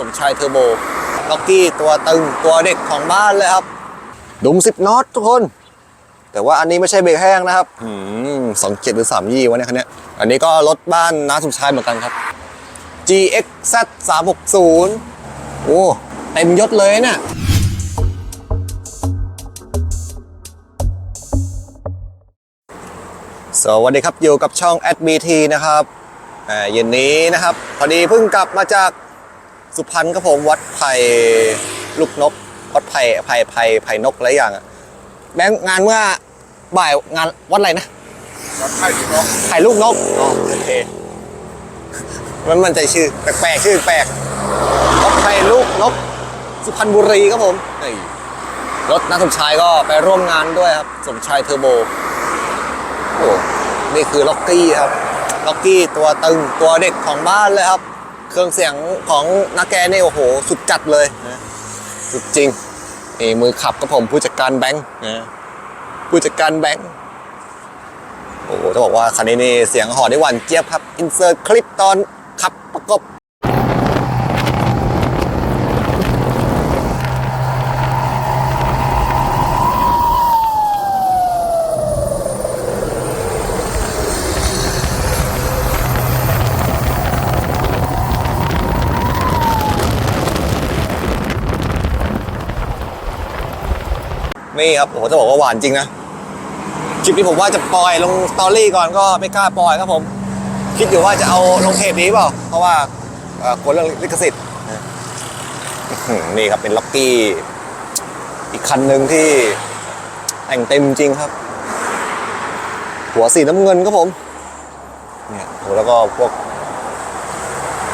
สมชายเทอร์โบล็อกกี้ตัวตึงตัวเด็กของบ้านเลยครับ ดุมสิบน็อตทุกคน แต่ว่าอันนี้ไม่ใช่เบรกแห้งนะครับสองเจ็ดหรือสามยี่วะเนี่ยคันนี้อันนี้ก็รถบ้านน้าสมชายเหมือนกันครับ GXZ 360โอ้เต็มยศเลยเนี่ยสวัสดีครับอยู่กับช่อง @bt นะครับเย็นนี้นะครับ พอดีเพิ่งกลับมาจาก สุพรรณครับผมวัดไผ่ลูกนก วัดไผ่ไผ่ไผ่ไผ่นกอะไรอย่างอะแบงค์งานเมื่อบ่ายงานวัดอะไรนะวัดไผ่ลูกนกไผ่ลูกนกอ๋อโอเคมันมันใจชื่อแปลกๆชื่อแปลกวัดไผ่ลูกนก สุพรรณบุรีครับผมนี่รถนักสมชายก็ไปร่วมงานด้วยครับ สมชายเทอร์โบโอ้นี่คือล็อกกี้ครับ ล็อกกี้ตัวตึงตัวเด็กของบ้านเลยครับ เครื่องเสียงของนาแกนี่โอ้โห สุดจัดเลยนะสุดจริงนี่มือขับก็ผมผู้จัดการแบงค์นะผู้จัดการแบงค์โอ้โหจะบอกว่าคันนี้นี่เสียงหอได้หวานเจี๊ยบครับอินเสิร์ตคลิปตอนขับประกบ นี่ครับโอ้โหจะบอกว่าหวานจริงนะคลิปนี้ผมว่าจะปล่อยลงสตอรี่ก่อนก็ไม่กล้าปล่อยครับผม คิดอยู่ว่าจะเอาลงเพจนี้เปล่าเพราะว่ากลัวเรื่องลิขสิทธิ์นี่ครับเป็นล็อกกี้อีกคันหนึ่งที่แต่งเต็มจริงครับ หัวสีน้ำเงินครับผมเนี่ยโหแล้วก็พวก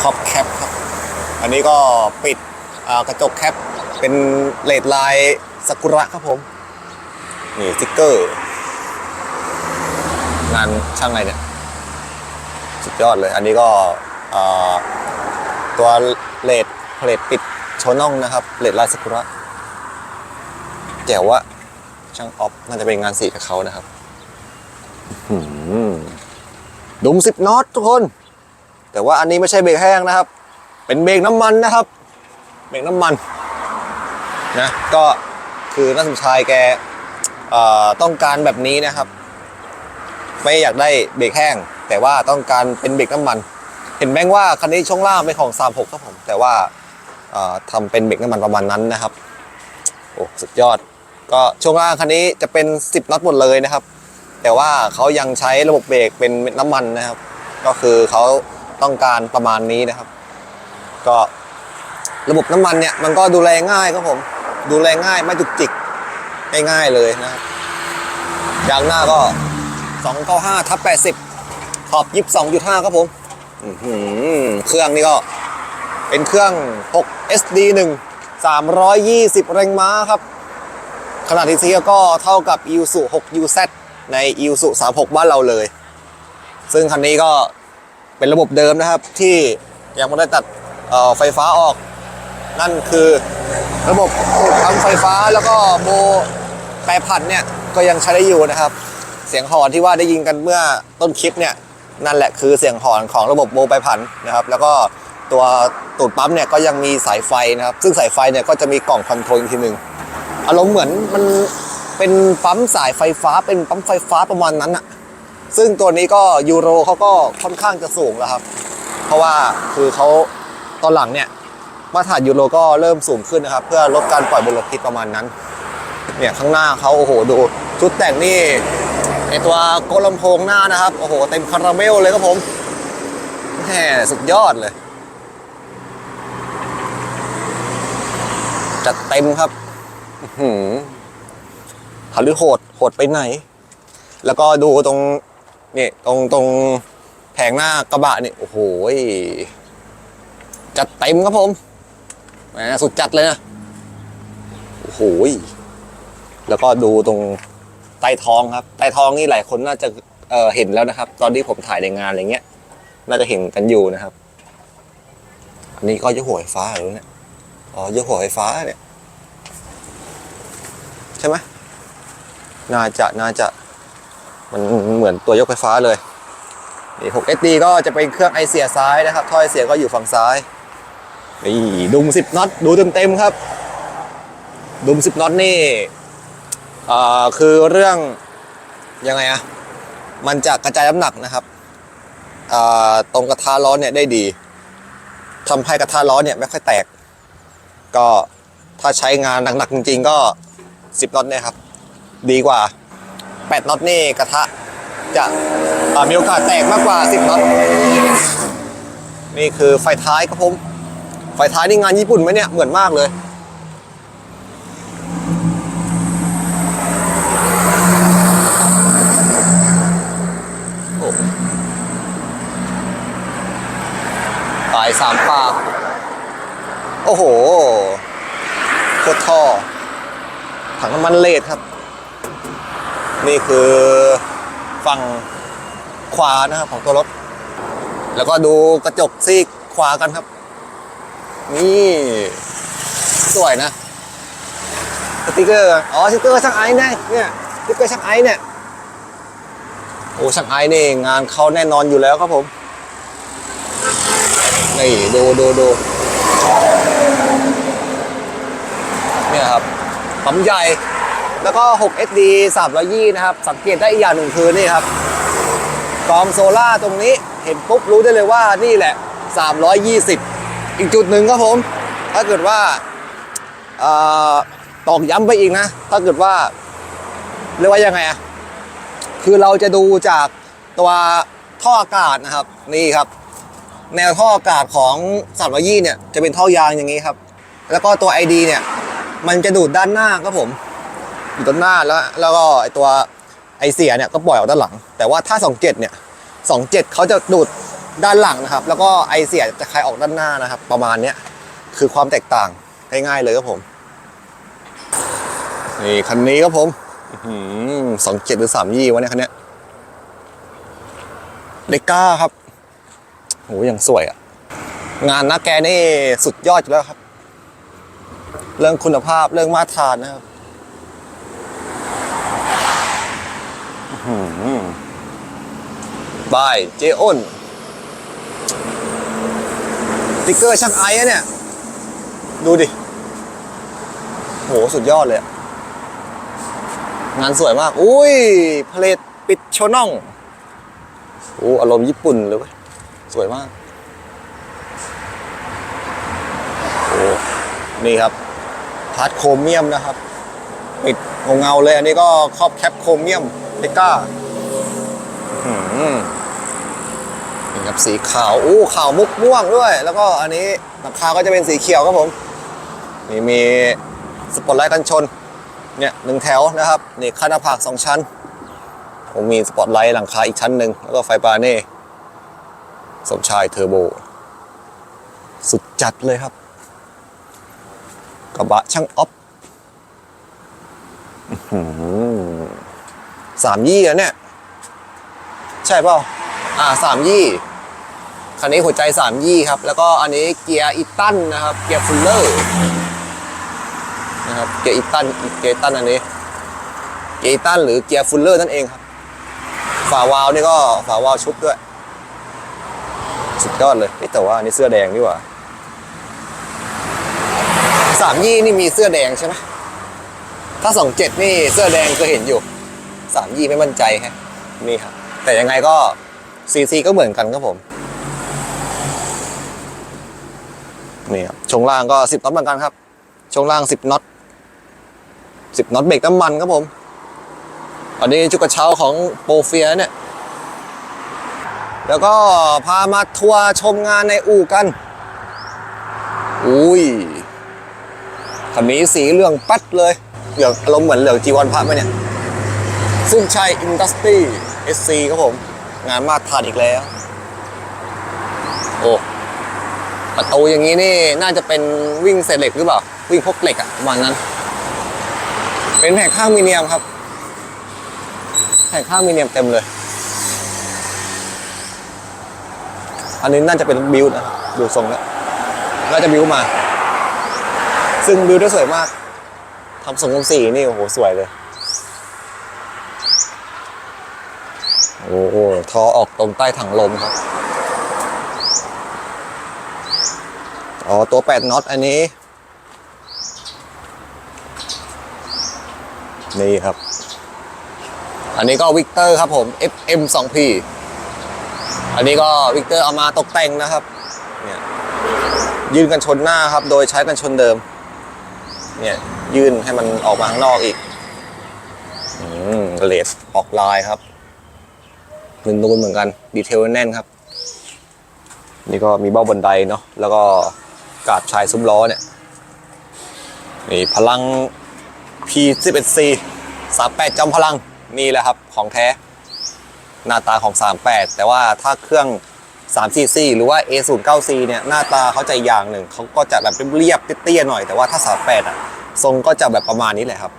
ครอบแคปครับ อันนี้ก็ปิดกระจกแคปเป็นเลดลายซากุระครับผม นี่สติ๊กเกอร์ งานช่างไงเนี่ย สุดยอดเลย อันนี้ก็เอ่อตัวเลดเลดปิดโชน่องนะครับ เลดลายซากุระแจ๋วว่าช่างออฟน่าจะเป็นงานสีกับเขานะครับอื้อหือดุมสิบน็อตทุกคน แต่ว่าอันนี้ไม่ใช่เบรกแห้งนะครับ เป็นเบรกน้ำมันนะครับ เบรกน้ำมัน นะ ก็คือนักสมชายแกเอ่อ ต้องการแบบนี้นะครับ ไม่อยากได้เบรกแห้ง แต่ว่าต้องการเป็นเบรกน้ำมัน เห็นแม่งว่าคันนี้ช่วงล่างเป็นของ 36 ครับผม แต่ว่าเอ่อทำเป็นเบรกน้ำมันประมาณนั้นนะครับโอ้สุดยอด ก็ช่วงล่างคันนี้จะเป็น 10น็อตหมดเลยนะครับ แต่ว่าเขายังใช้ระบบเบรกเป็นน้ำมันนะครับ ก็คือเขาต้องการประมาณนี้นะครับ ก็ระบบน้ำมันเนี่ยมันก็ดูแลง่ายครับผม ดูแลง่ายไม่จุกจิก ง่ายๆเลยนะครับยางหน้าก็ 295ทับ80 ขอบ 22.5 ครับผมเครื่องนี่ก็เป็นเครื่อง 6 SD 1 320 แรงม้าครับ ขนาดที่ซียก็เท่ากับ i s u 6 UZ ใน i s u 36 บ้านเราเลย ซึ่งคันนี้ก็เป็นระบบเดิมนะครับที่ยังไม่ได้ตัดไฟฟ้าออก นั่นคือ ระบบสูบปั๊มไฟฟ้าแล้วก็โบแปรผันเนี่ยก็ยังใช้ได้อยู่นะครับ เสียงหอนที่ว่าได้ยินกันเมื่อต้นคลิปเนี่ยนั่นแหละคือเสียงหอนของระบบโบแปรผันนะครับ แล้วก็ตัวตูดปั๊มเนี่ยก็ยังมีสายไฟนะครับ ซึ่งสายไฟเนี่ยก็จะมีกล่องคอนโทรลอีกทีหนึ่งอารมณ์เหมือนมันเป็นปั๊มสายไฟฟ้าเป็นปั๊มไฟฟ้าประมาณนั้นอะซึ่งตัวนี้ก็ยูโรเขาก็ค่อนข้างจะสูงแล้วครับ เพราะว่าคือเขาตอนหลังเนี่ย มาตรฐานยูโรก็เริ่มสูงขึ้นนะครับ เพื่อลดการปล่อยมลพิษประมาณนั้น เนี่ยข้างหน้าเขาโอ้โหดูชุดแต่งนี่ไอตัวโกลำโพงหน้านะครับ โอ้โห เต็มคาราเมลเลยครับผมแหมสุดยอดเลย จัดเต็มครับหือหรือโหดโหดไปไหน แล้วก็ดูตรงนี่ตรงตรงแผงหน้ากระบะนี่ โอ้โหจัดเต็มครับผม แหมสุดจัดเลยนะ โอ้โหแล้วก็ดูตรงใต้ท้องครับ ใต้ท้องนี่หลายคนน่าจะเเห็นแล้วนะครับ ตอนที่ผมถ่ายในงานอะไรเงี้ย น่าจะเห็นกันอยู่นะครับ อันนี้ก็ยกหัวไฟฟ้าหรือเนี่ยอ๋อยกหัวไฟฟ้าเนี่ย ใช่ไหมน่าจะน่าจะมันเหมือนตัวยกไฟฟ้าเลยนี่ 6SD ก็จะเป็นเครื่องไอเสียซ้ายนะครับท่อไอเสียก็อยู่ฝั่งซ้าย นี่ดุมสิบน็อตดูเต็มๆครับ ดุมสิบน็อตนี่อ่าคือเรื่องยังไงอะมันจะกระจายน้ำหนักนะครับตรงกระทะล้อนเนี่ยได้ดีทำให้กระทะล้อนเนี่ยไม่ค่อยแตก ก็ถ้าใช้งานหนักๆจริง ๆ ก็สิบน็อตเนี่ยครับ ดีกว่าแปดน็อตนี่กระทะจะมีโอกาสแตกมากกว่าสิบน็อตนี่คือไฟท้ายครับผม ไฟท้ายนี่งานญี่ปุ่นไหมเนี่ย เหมือนมากเลยโอ้ตายสามปาก โอ้โหโคตรท่อ ถังน้ำมันเลดครับ นี่คือฝั่งขวานะครับของตัวรถ แล้วก็ดูกระจกซีกขวากันครับ นี่ สวยนะสติกเกอร์อ๋อสติกเกอร์ช่างไอ้เนี่ยเนี่ยสติกเกอร์ช่างไอ้เนี่ยโอ้ช่างไอ้นี่งานเขาแน่นอนอยู่แล้วครับผมนี่ดูดูดูเนี่ยครับปั๊มใหญ่แล้วก็ 6 SD 320 นะครับ สังเกตได้อีกอย่างหนึ่งคือนี่ครับกรอมโซล่าตรงนี้เห็นปุ๊บรู้ได้เลยว่านี่แหละ 320 อีกจุดหนึ่งครับผม ถ้าเกิดว่าตอกย้ำไปอีกนะ ถ้าเกิดว่า เรียกว่ายังไงอะคือเราจะดูจากตัวท่ออากาศนะครับ นี่ครับ แนวท่ออากาศของ320เนี่ยจะเป็นท่อยางอย่างนี้ครับ แล้วก็ตัว ID เนี่ย มันจะดูดด้านหน้าครับผมอยู่ด้านหน้าแล้ว แล้วก็ไอตัวไอเสียเนี่ยก็ปล่อยออกด้านหลัง แต่ว่าถ้า 27 เนี่ย 27 เขาจะดูด ด้านหลังนะครับ แล้วก็ไอเสียจะคายออกด้านหน้านะครับ ประมาณเนี้ยคือความแตกต่างง่ายๆเลยครับผมนี่คันนี้ครับผมสองเจ็ดหรือสามยี่วะเนี่ยคันเนี้ยเดก้าครับโหยังสวยอะงานนะแกนี่สุดยอดอยู่แล้วครับ เรื่องคุณภาพเรื่องมาตรฐานนะครับบายเจอ้น ติ๊กเกอร์ช่างไอ้เนี่ย ดูดิ โห สุดยอดเลย งานสวยมาก อุ้ยพาเลตปิดโชน่อง โอ้อารมณ์ญี่ปุ่นเลยเว้ย สวยมาก โอ้ นี่ครับ พาร์ทโครเมียมนะครับ ปิดเงาเลย อันนี้ก็ครอบแคปโครเมียมเดก้า อืม ครับสีขาวอู้ขาวมุกม่วงด้วย แล้วก็อันนี้หลังคาก็จะเป็นสีเขียวครับผมนี่มีสปอตไลท์กันชนเนี่ยหนึ่งแถวนะครับนี่คาหนาผากสองชั้น ผมมีสปอตไลท์หลังคาอีกชั้นหนึ่งแล้วก็ไฟปาเน่สมชายเทอร์โบ สุดจัดเลยครับ กระบะช่างออฟอื้อหือสามยี่อะเนี่ย ใช่เปล่าอ่าสามยี่ คันนี้หัวใจสามยี่ครับ แล้วก็อันนี้เกียร์อีตันนะครับ เกียร์ฟูลเลอร์นะครับ เกียร์อีตันเกียร์อีตันอันนี้ เกียร์อีตันหรือเกียร์ฟูลเลอร์นั่นเองครับ ฝาวาล์วนี่ก็ฝาวาล์วชุบด้วย สุดยอดเลยแต่ว่าอันนี้เสื้อแดงดีกว่าสามยี่นี่มีเสื้อแดงใช่ไหมถ้าสองเจ็ดนี่เสื้อแดงก็เห็นอยู่สามยี่ไม่มั่นใจแฮะนี่ครับ แต่ยังไงก็ซีซีก็เหมือนกันครับผม นี่ครับช่วงล่างก็สิบน็อตเหมือนกันครับช่วงล่างสิบน็อตสิบน็อตเบรกน้ำมันครับผมอันนี้จุกกระเช้าของโปรเฟียเนี่ย แล้วก็พามาทัวร์ชมงานในอู่กัน อุ้ยคันนี้สีเหลืองปัดเลยเหลืองอารมณ์เหมือนเหลืองจีวรพระไหมเนี่ย ซึ่งใช่อินดัสตรี SC ครับผม งานมาตรฐานอีกแล้ว โอ้ ประตูอย่างนี้นี่น่าจะเป็นวิ่งเศษเหล็กหรือเปล่า วิ่งพกเหล็กอะประมาณนั้น เป็นแผงข้างมีเนียมครับแผงข้างมีเนียมเต็มเลย อันนี้น่าจะเป็นบิวนะดูทรงแล้วน่าจะบิวมา ซึ่งบิวได้สวยมากทำทรงทำสีนี่โอ้โหสวยเลยโอ้โหทอออกตรงใต้ถังลมครับ อ๋อ ตัวแปดน็อตอันนี้ นี่ครับ อันนี้ก็วิกเตอร์ครับผม FM 2P อันนี้ก็วิกเตอร์เอามาตกแต่งนะครับ เนี่ยยืนกันชนหน้าครับ โดยใช้กันชนเดิม เนี่ยยื่นให้มันออกมาข้างนอกอีก อืมเลสออกลายครับนูนๆเหมือนกัน ดีเทลแน่นครับ นี่ก็มีเบ้าบันไดเนาะ แล้วก็ กาบชายซุ้มล้อเนี่ยนี่พลัง P11C 38จอมพลังนี่แหละครับของแท้ หน้าตาของ 38 แต่ว่าถ้าเครื่อง344หรือว่า A09C เนี่ยหน้าตาเขาจะอย่างหนึ่งเขาก็จะแบบเรียบเตี้ยๆหน่อยแต่ว่าถ้า 38 อะ ทรงก็จะแบบประมาณนี้แหละครับ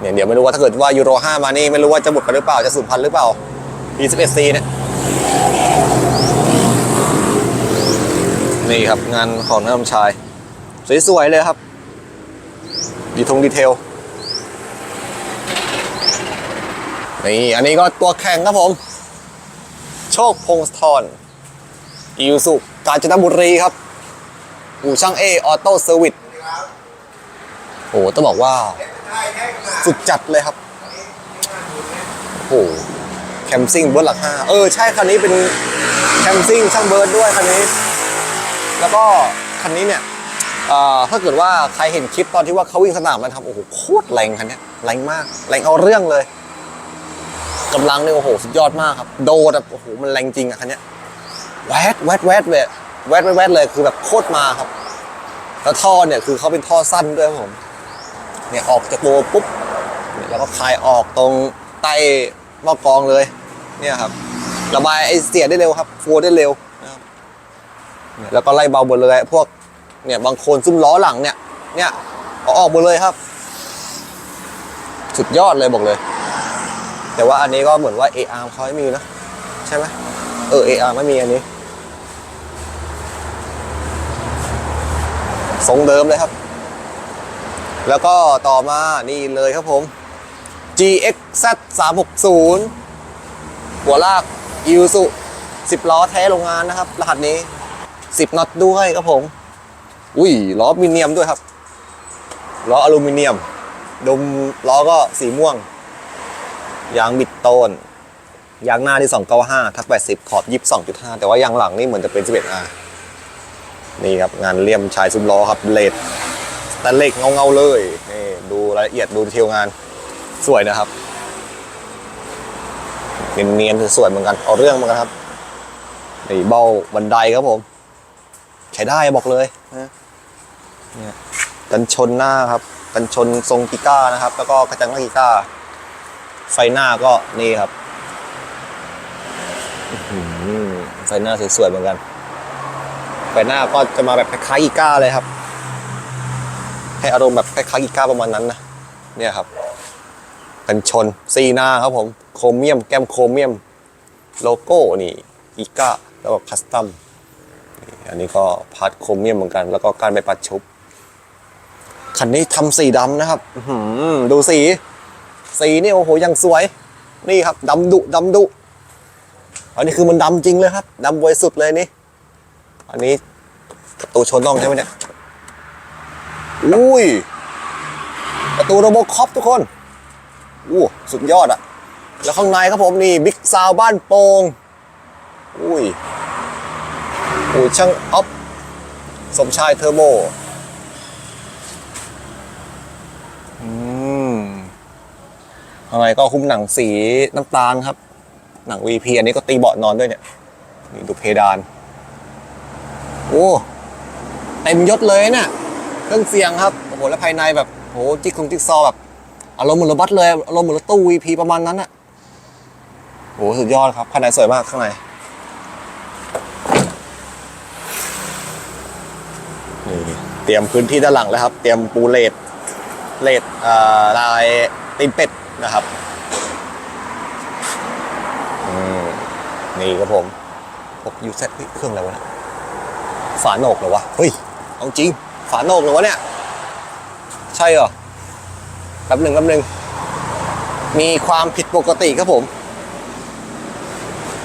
เนี่ยเดี๋ยวไม่รู้ว่าถ้าเกิดว่ายูโร5มานี่ไม่รู้ว่าจะหมดกันหรือเปล่าจะสูญพันธุ์หรือเปล่า P11C เนี่ย นี่ครับงานของน้ำชาย สวยๆเลยครับ ดีทงดีเทล นี่ อันนี้ก็ตัวแข่งครับผม โชคพงศธรอิวสุกาญจนบุรีครับอู่ช่างเอออโต้เซอร์วิสโอ้ต้องบอกว่า สุดจัดเลยครับโอ้แคมซิ่งเบิร์ดหลักห้าเออ ใช่คันนี้เป็นแคมซิ่งช่างเบิร์ดด้วยคันนี้ แล้วก็คันนี้เนี่ยเอ่อถ้าเกิดว่าใครเห็นคลิปตอนที่ว่าเขาวิ่งสนามมันทำโอ้โหโคตรแรงคันนี้แรงมากแรงเอาเรื่องเลยกำลังเนี่ยโอ้โหสุดยอดมากครับ โดดแบบโอ้โหมันแรงจริงอะคันนี้แวดแวดแวดเลยแวดแวดแวดเลยคือแบบโคตรมาครับ แล้วท่อเนี่ยคือเขาเป็นท่อสั้นด้วยผมเนี่ยออกจากตัวปุ๊บเนี่ยแล้วก็คลายออกตรงใต้หม้อกรองเลย เนี่ยครับ ระบายไอเสียได้เร็วครับฟัวได้เร็ว แล้วก็ไล่เบาหมดเลยพวกเนี่ยบางคนซุ้มล้อหลังเนี่ย เนี่ยเอาออกหมดเลยครับ สุดยอดเลยบอกเลย แต่ว่าอันนี้ก็เหมือนว่า AR เขาไม่มีนะ ใช่ไหมเออ AR ไม่มีอันนี้ทรงเดิมเลยครับ แล้วก็ต่อมานี่เลยครับผม GXZ 360หัวลาก i s u 10 ล้อแท้โรงงานนะครับ รหัสนี้ 10น็อตด้วยครับผม อุ้ยล้อมิเนียมด้วยครับ ล้ออลูมิเนียม ดมล้อก็สีม่วง ยางบิดโตน ยางหน้าที่ 295 ทัก80 ขอบ 22.5 แต่ว่ายางหลังนี่เหมือนจะเป็น 11R นี่ครับงานเลี่ยมชายซุ้มล้อครับเลดแต่เหล็กเงาเงาเลยนี่ดูรายละเอียดดูดีเทลงานสวยนะครับเนียนๆสวยเหมือนกันเอาเรื่องเหมือนกันครับนี่เบ้าบันไดครับผม ใช้ได้บอกเลยนะเนี่ยกันชนหน้าครับ กันชนทรงกีก้านะครับ แล้วก็กระจังหน้ากีก้า ไฟหน้าก็นี่ครับไฟหน้าสวยๆเหมือนกัน ไฟหน้าก็จะมาแบบคล้ายๆกีก้าเลยครับ ให้อารมณ์แบบคล้ายๆกีก้าประมาณนั้นนะเนี่ยครับ กันชนซีหน้าครับผม โครเมียม แก้มโครเมียม โลโก้นี่กีก้าแล้วก็คัสตัม อันนี้ก็พาร์ทโครเมียมเหมือนกัน แล้วก็การไปปัดชุบ คันนี้ทำสีดำนะครับดูสี สีนี่โอ้โหยังสวย นี่ครับดำดุดำดุ อันนี้คือมันดำจริงเลยครับดำบริสุทธิ์เลยนี่ อันนี้ประตูชนต้องใช่ไหมเนี่ย อุ้ย ประตูโรโบคอปทุกคนอู้สุดยอดอะแล้วข้างในครับผมนี่บิ๊กซาวบ้านโปงอุ้ย อุ้ยช่างอ๊อฟสมชายเทอร์โบอืมข้างในก็คุ้มหนังสีน้ำตาลครับ หนัง VP อันนี้ก็ตีเบาะนอนด้วยเนี่ย นี่ดูเพดาน โอ้เต็มยศเลยเนี่ยเครื่องเสียงครับ โอ้โห แล้วภายในแบบโหจิ๊กคงจิ๊กซอแบบอารมณ์เหมือนรถบัสเลย อารมณ์เหมือนรถตู้ VP ประมาณนั้นอะโหสุดยอดครับ ภายในสวยมากข้างใน เตรียมพื้นที่ด้านหลังแล้วครับ เตรียมปูเลดเลดลายตีนเป็ดนะครับอืมนี่ครับผมพกยูเซตเครื่องอะไรวะนี่ยฝาโหนกเหรอวะ เฮ้ยเอาจริง ฝาโหนกเหรอวะเนี่ย ใช่เหรอแป๊บหนึ่งแป๊บหนึ่งมีความผิดปกติครับผม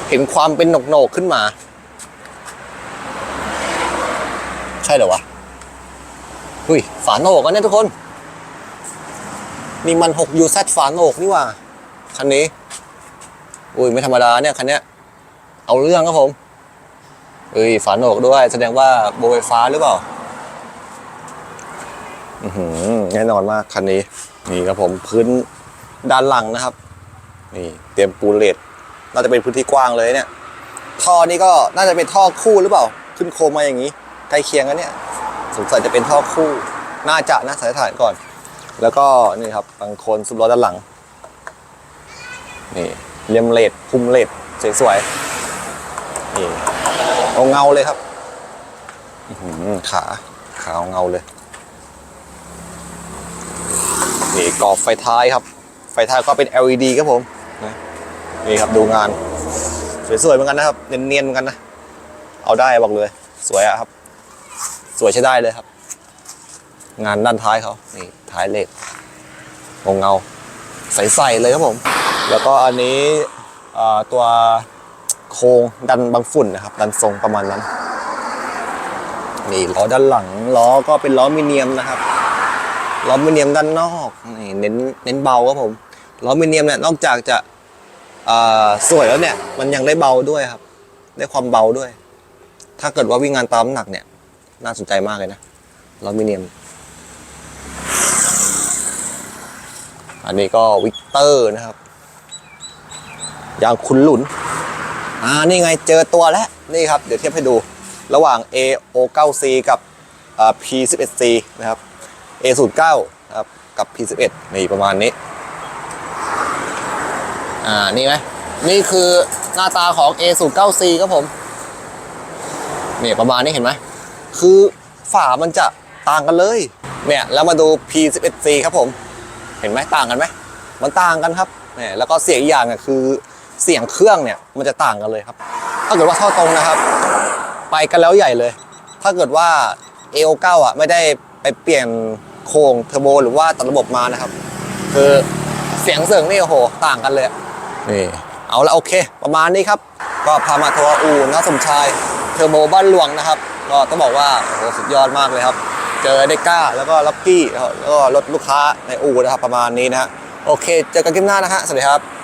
เห็นความเป็นโหนกๆขึ้นมา ใช่เหรอวะ อุ้ยฝาโหนกอันนี้ทุกคน นี่มัน6 UZ ฝาโหนกนี่ว่า คันนี้ อุ้ยไม่ธรรมดาเนี่ยคันเนี้ย เอาเรื่องครับผมเอ้ยฝาโหนกด้วย แสดงว่าโบไฟฟ้าหรือเปล่าอือแน่นอนมากคันนี้ นี่ครับผมพื้นด้านหลังนะครับ นี่เตรียมปูนเลดน่าจะเป็นพื้นที่กว้างเลยเนี่ยท่อนี่ก็น่าจะเป็นท่อคู่หรือเปล่า ขึ้นโคมมาอย่างนี้ใกล้เคียงกันเนี่ย สงสัยจะเป็นท่อคู่น่าจะนะสันนิษฐานก่อน แล้วก็นี่ครับบางคนซุปล้อด้านหลังนี่เลียมเลดคุมเลดสวยๆนี่เอาเงาเลยครับขาขาเอาเงาเลยนี่กรอบไฟท้ายครับ ไฟท้ายก็เป็น LED ครับผมนี่ครับดูงาน สวยๆเหมือนกันนะครับ เนียนๆเหมือนกันนะ เอาได้บอกเลย สวยอะครับ สวยใช้ได้เลยครับ งานด้านท้ายเขานี่ท้ายเหล็กงงเงาใสๆเลยครับผม แล้วก็อันนี้ตัวโครงดันบางฝุ่นนะครับ ดันทรงประมาณนั้น นี่ล้อด้านหลังล้อก็เป็นล้อมิเนียมนะครับล้อมิเนียมด้านนอกนี่เน้นเน้นเบาครับผมล้อมิเนียมเนี่ยนอกจากจะสวยแล้วเนี่ย มันยังได้เบาด้วยครับ ได้ความเบาด้วย ถ้าเกิดว่าวิ่งงานตามหนักเนี่ย น่าสนใจมากเลยนะลอมิเนียม อันนี้ก็วิกเตอร์นะครับ ยางคุณหลุน อ่า นี่ไงเจอตัวแล้ว นี่ครับ เดี๋ยวเทียบให้ดู ระหว่าง AO9C กับ P11C นะครับ A09 นะครับ กับ P11 นี่ประมาณนี้ อ่า นี่ไหมนี่คือหน้าตาของ A09C ครับผมเนี่ยประมาณนี้เห็นไหม คือฝามันจะต่างกันเลย เนี่ยแล้วมาดู P11C ครับผม เห็นไหมต่างกันไหม มันต่างกันครับเนี่ยแล้วก็เสียงอีกอย่างอะคือเสียงเครื่องเนี่ยมันจะต่างกันเลยครับ ถ้าเกิดว่าท่อตรงนะครับ ไปกันแล้วใหญ่เลย ถ้าเกิดว่า AO9 อะไม่ได้ไปเปลี่ยนโครงเทอร์โบหรือว่าตัดระบบมานะครับ คือเสียงเสียงนี่โอ้โห ต่างกันเลยนี่เอาละโอเค ประมาณนี้ครับ ก็พามาทัวร์อู่นะสมชายเทอร์โบบ้านหลวงนะครับ ก็ต้องบอกว่าโอ้โหสุดยอดมากเลยครับ เจอเดก้าแล้วก็ล็อกกี้แล้วก็รถลูกค้าในอู่นะครับประมาณนี้นะฮะโอเค เจอกันคลิปหน้านะฮะสวัสดีครับ